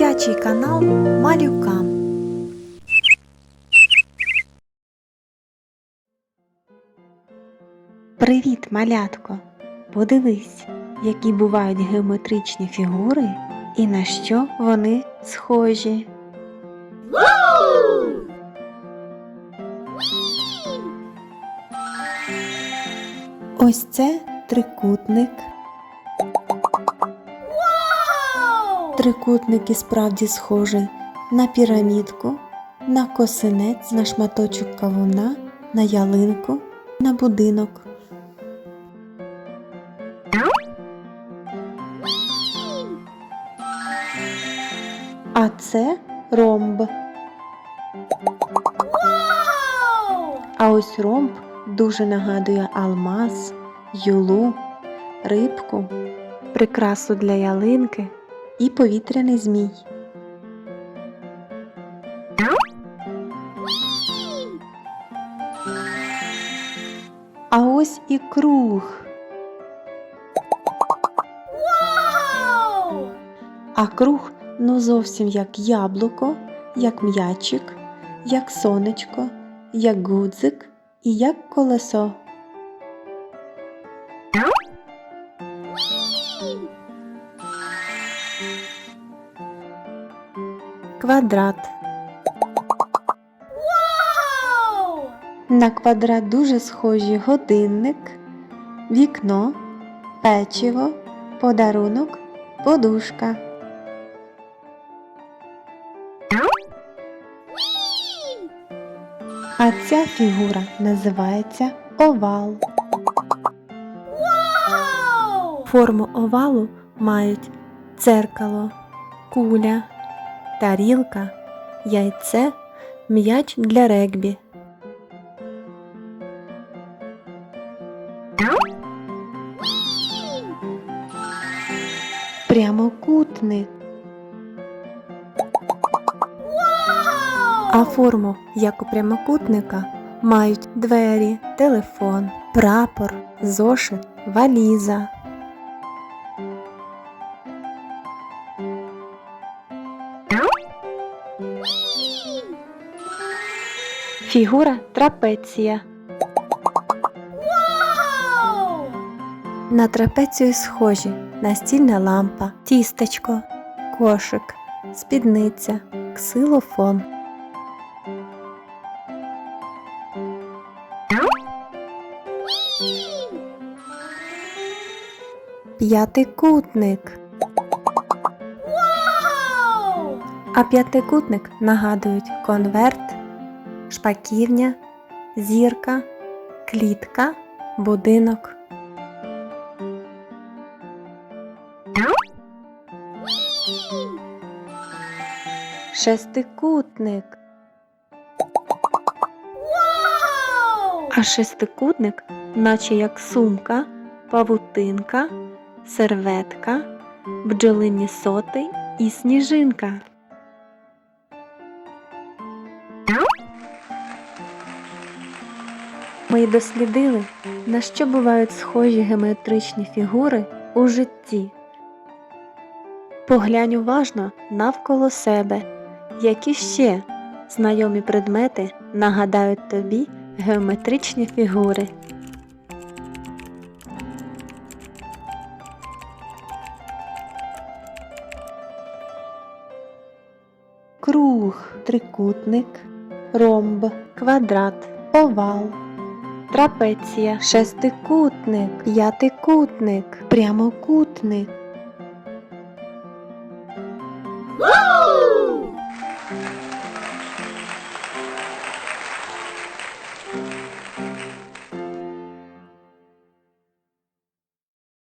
Дитячий канал Малюкам. Привіт, малятко! Подивись, які бувають геометричні фігури і на що вони схожі. Ось це трикутник. Трикутник і справді схожий на пірамідку, на косинець, на шматочок кавуна, на ялинку, на будинок. А це ромб. А ось ромб дуже нагадує алмаз, юлу, рибку, прикрасу для ялинки і повітряний змій. А ось і круг. А круг ну зовсім як яблуко, як м'ячик, як сонечко, як гудзик і як колесо. Квадрат. На квадрат дуже схожі годинник, вікно, печиво, подарунок, подушка. А ця фігура називається овал. Форму овалу мають дзеркало, куля, тарілка, яйце, м'яч для регбі. Прямокутник. А форму, як у прямокутника, мають двері, телефон, прапор, зошит, валіза. Фігура трапеція. На трапецію схожі настільна лампа, тістечко, кошик, спідниця, ксилофон. П'ятикутник. А п'ятикутник нагадують конверт, шпаківня, зірка, клітка, будинок. Шестикутник. А шестикутник, наче як сумка, павутинка, серветка, бджолині соти і сніжинка. Ми дослідили, на що бувають схожі геометричні фігури у житті. Поглянь уважно навколо себе, які ще знайомі предмети нагадають тобі геометричні фігури. Круг, трикутник, ромб, квадрат, овал, трапеція, шестикутник, п'ятикутник, прямокутник.